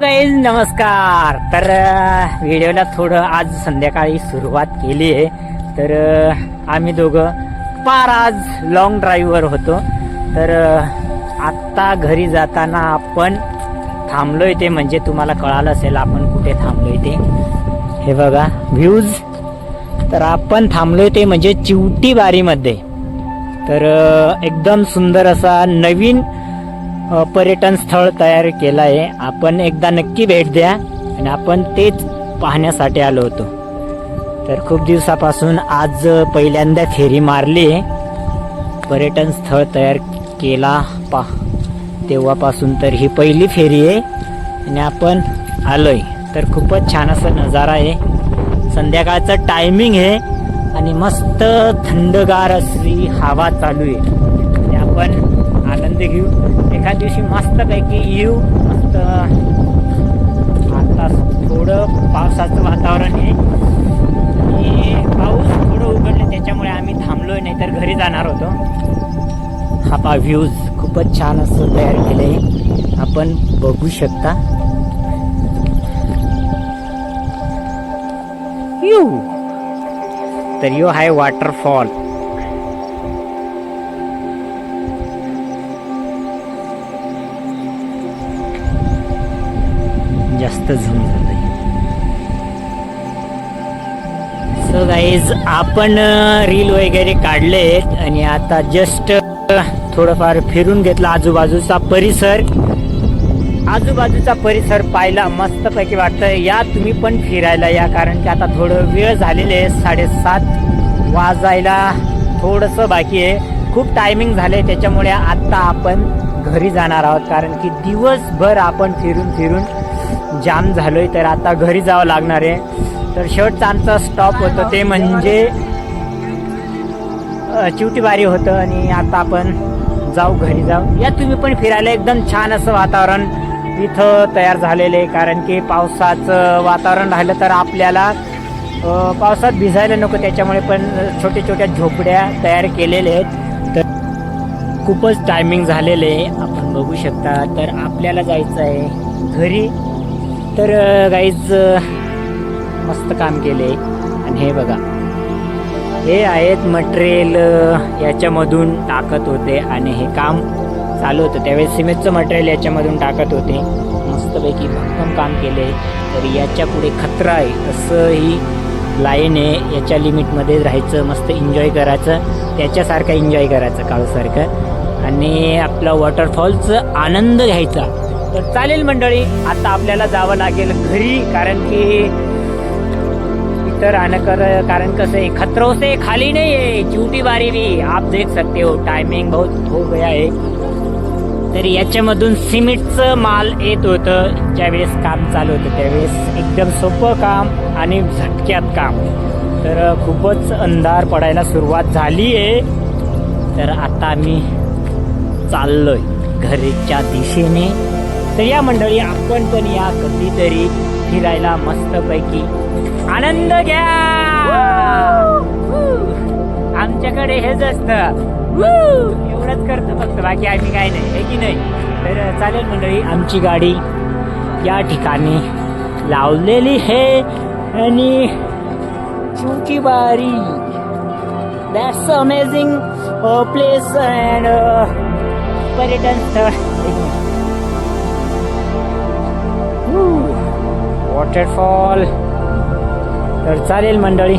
Guys नमस्कार. तर व्हिडिओला थोडं आज संध्याकाळी सुरुवात केली आहे. तर आम्ही दोघं पार आज लॉंग ड्राईव्हवर होतो. तर आत्ता घरी जाताना आपण थांबलो ते म्हणजे तुम्हाला कळालं असेल आपण कुठे थांबलो ते. हे बघा व्ह्यूज तर आपण थांबलो ते म्हणजे चिवटी बारीमध्ये. तर एकदम सुंदर असा नवीन पर्यटन स्थळ तयार केलं आहे आपण एकदा नक्की भेट द्या आणि आपण तेच पाहण्यासाठी आलो होतो. तर खूप दिवसापासून आज पहिल्यांदा फेरी मारली. आहे पर्यटन स्थळ तयार केला पा. तेव्हापासून तर ही पहिली फेरी आहे आणि आपण आलोय. तर खूपच छान असा नजारा आहे. संध्याकाळचं टायमिंग आहे आणि मस्त थंडगार अशी हवा चालू आहे. आणि आपण आनंद घेऊ. एका दिवशी मस्तपैकी येऊ. मस्त. आता थोडं पावसाचं वातावरण आहे. आणि पाऊस थोडं उघडलं त्याच्यामुळे आम्ही थांबलो आहे नाहीतर घरी जाणार होतो. हा पा व्ह्यूज खूपच छान असं तयार केलं आहे आपण बघू शकता. यू तर यो आहे वॉटरफॉल जास्त झूम झालंय. सो गाईज आपण रील वगैरे काढले आणि आता जस्ट थोडंफार फिरून घेतला आजूबाजूचा परिसर. आजूबाजूचा परिसर पाहायला मस्तपैकी वाटतं या तुम्ही पण फिरायला या कारण की आता थोडं वेळ झालेले आहे साडेसात वाजायला थोडंसं बाकी आहे. खूप टायमिंग झाले त्याच्यामुळे आत्ता आपण घरी जाणार आहोत कारण की दिवसभर आपण फिरून फिरून जाम झालोय तर आता घरी जावं लागणार आहे. तर शेवटचा आमचा स्टॉप होतं ते म्हणजे चिवटीबारी होतं आणि आता आपण जाऊ घरी जाऊ. या तुम्ही पण फिरायला एकदम छान असं वातावरण इथं तयार झालेलं आहे कारण की पावसाचं वातावरण राहिलं तर आपल्याला पावसात भिजायला नको त्याच्यामुळे पण छोट्या छोट्या झोपड्या तयार केलेल्या आहेत. तर खूपच टायमिंग झालेले आहे. आपण बघू शकता तर आपल्याला जायचं आहे घरी. तर गाईज मस्त काम केले. आणि हे बघा. हे आहेत मटेरियल याच्यामधून टाकत होते आणि हे काम चालू होतं. त्यावेळेस सिमेंटचं मटेरियल याच्यामधून टाकत होते. मस्तपैकी भक्कम काम केले. तर याच्यापुढे खतरा आहे. असं ही लाईन आहे याच्या लिमिटमध्ये राहायचं मस्त एन्जॉय करायचं. त्याच्यासारखं एन्जॉय करायचं काळूसारखं. आणि आपला वॉटरफॉलचं आनंद घ्यायचा. तर चालेल मंडळी आता आपल्याला जावं लागेल घरी कारण की इतर आने कर कारण कसं है खतरों से खाली नाही आहे झूठी बारी भी आप देख सकते हो टायमिंग बहुत हो गया आहे. तर याच्यामधून सिमेंटचं माल येत होतं ज्यावेळेस काम चालू होतं त्यावेळेस एकदम सोपं काम आणि झटक्यात काम. तर खूपच अंधार पडायला सुरुवात झाली आहे. तर आता आम्ही चाललोय घरीच्या दिशेने. तर या मंडळी आपण पण या कधीतरी फिरायला मस्तपैकी आनंद घ्या! आमच्याकडे हेच असतं. एवढंच करतो फक्त बाकी आम्ही काय नाही हे की नाही? तर चालेल मंडळी आमची गाडी या ठिकाणी लावलेली आहे आणि चुकी बारी. दॅट्स अमेझिंग प्लेस अँड पर्यटन स्थळ. वॉटरफॉल तर चालेल मंडळी.